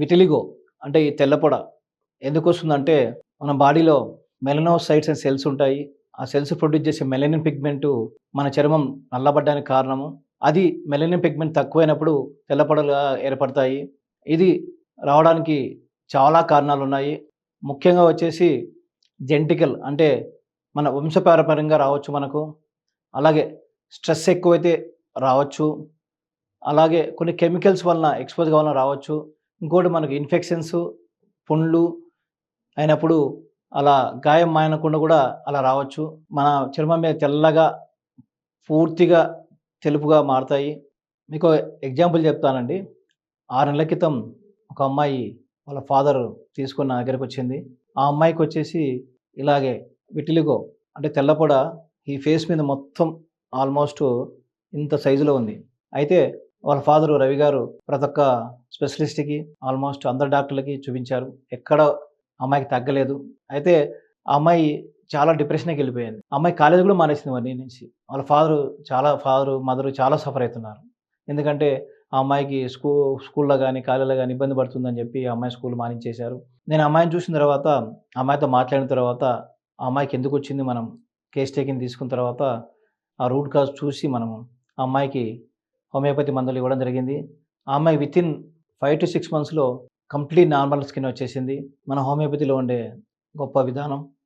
Vitiligo అంటే ఈ తెల్లపొడ ఎందుకు వస్తుందంటే మన బాడీలో మెలనోసైట్స్ అండ్ సెల్స్ ఉంటాయి. ఆ సెల్స్ ప్రొడ్యూస్ చేసే మెలనిన్ పిగ్మెంట్ మన చర్మం నల్లబడ్డానికి కారణము. అది మెలనిన్ పిగ్మెంట్ తక్కువైనప్పుడు తెల్లపొడలుగా ఏర్పడతాయి. ఇది రావడానికి చాలా కారణాలు ఉన్నాయి ముఖ్యంగా వచ్చేసి జెంటికల్ అంటే మన వంశపారపర్యంగా రావచ్చు మనకు. అలాగే స్ట్రెస్ ఎక్కువైతే రావచ్చు. అలాగే కొన్ని కెమికల్స్ వలన ఎక్స్పోజ్ కావాలన రావచ్చు. ఇంకోటి మనకు ఇన్ఫెక్షన్స్ పుండ్లు అయినప్పుడు అలా గాయం మాయనకుండా కూడా అలా రావచ్చు. మన చర్మం మీద తెల్లగా పూర్తిగా తెలుపుగా మారుతాయి. మీకు ఎగ్జాంపుల్ చెప్తానండి. ఆరు నెలల క్రితం ఒక అమ్మాయి వాళ్ళ ఫాదర్ తీసుకున్న నా దగ్గరికి వచ్చింది. ఆ అమ్మాయికి వచ్చేసి ఇలాగే విటిలిగో అంటే తెల్లపొడ ఈ ఫేస్ మీద మొత్తం ఆల్మోస్ట్ ఇంత సైజులో ఉంది. అయితే వాళ్ళ ఫాదరు రవి గారు ప్రతి ఒక్క స్పెషలిస్ట్కి ఆల్మోస్ట్ అందరు డాక్టర్లకి చూపించారు. ఎక్కడ అమ్మాయికి తగ్గలేదు. అయితే ఆ అమ్మాయి చాలా డిప్రెషన్కి వెళ్ళిపోయింది. అమ్మాయి కాలేజ్ కూడా మానేసింది వారి నుంచి. వాళ్ళ ఫాదరు చాలా ఫాదరు మదరు చాలా సఫర్ అవుతున్నారు. ఎందుకంటే ఆ అమ్మాయికి స్కూ స్కూల్లో కానీ కాలేజీలో కానీ ఇబ్బంది పడుతుందని చెప్పి ఆ అమ్మాయి స్కూల్ మానించేశారు. నేను అమ్మాయిని చూసిన తర్వాత అమ్మాయితో మాట్లాడిన తర్వాత ఆ అమ్మాయికి ఎందుకు వచ్చింది మనం కేస్ టేకింగ్ తీసుకున్న తర్వాత ఆ రూట్ కాజ్ చూసి మనం ఆ అమ్మాయికి హోమియోపతి మందులు ఇవ్వడం జరిగింది. ఆమె within with in five to six మంత్స్లో కంప్లీట్ నార్మల్ స్కిన్ వచ్చేసింది. మన హోమియోపతిలో ఉండే గొప్ప విధానం.